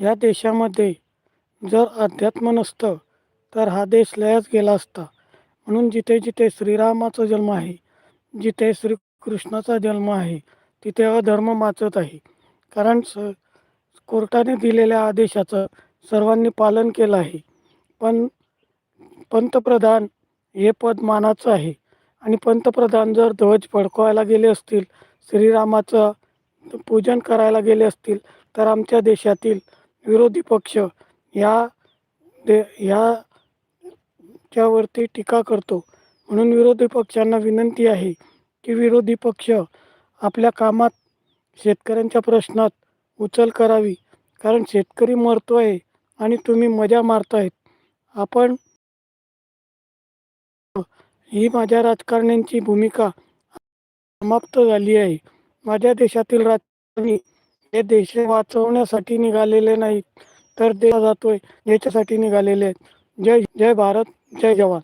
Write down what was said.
या देशामध्ये जर अध्यात्म नसतं तर हा देश लयाच गेला असता. म्हणून जिथे जिथे श्रीरामाचा जन्म आहे जिथे श्रीकृष्णाचा जन्म आहे तिथे अधर्म माचत आहे. कारण स कोर्टाने दिलेल्या आदेशाचं सर्वांनी पालन केलं आहे. पण पंतप्रधान हे पद मानाचं आहे. आणि पंतप्रधान जर ध्वज फडकवायला गेले असतील श्रीरामाचं पूजन करायला गेले असतील तर आमच्या देशातील विरोधी पक्ष या दे ह्याच्यावरती टीका करतो. म्हणून विरोधी पक्षांना विनंती आहे की विरोधी पक्ष आपल्या कामात शेतकऱ्यांच्या प्रश्नात उचल करावी. कारण शेतकरी मरतो आहे आणि तुम्ही मजा मारतायत. आपण ही माझ्या राजकारण्यांची भूमिका समाप्त झाली आहे. माझ्या देशातील राजकारणी हे देश वाचवण्यासाठी निघालेले नाहीत तर देश जातोय याच्यासाठी निघालेले आहेत. जय जय भारत जय जवान.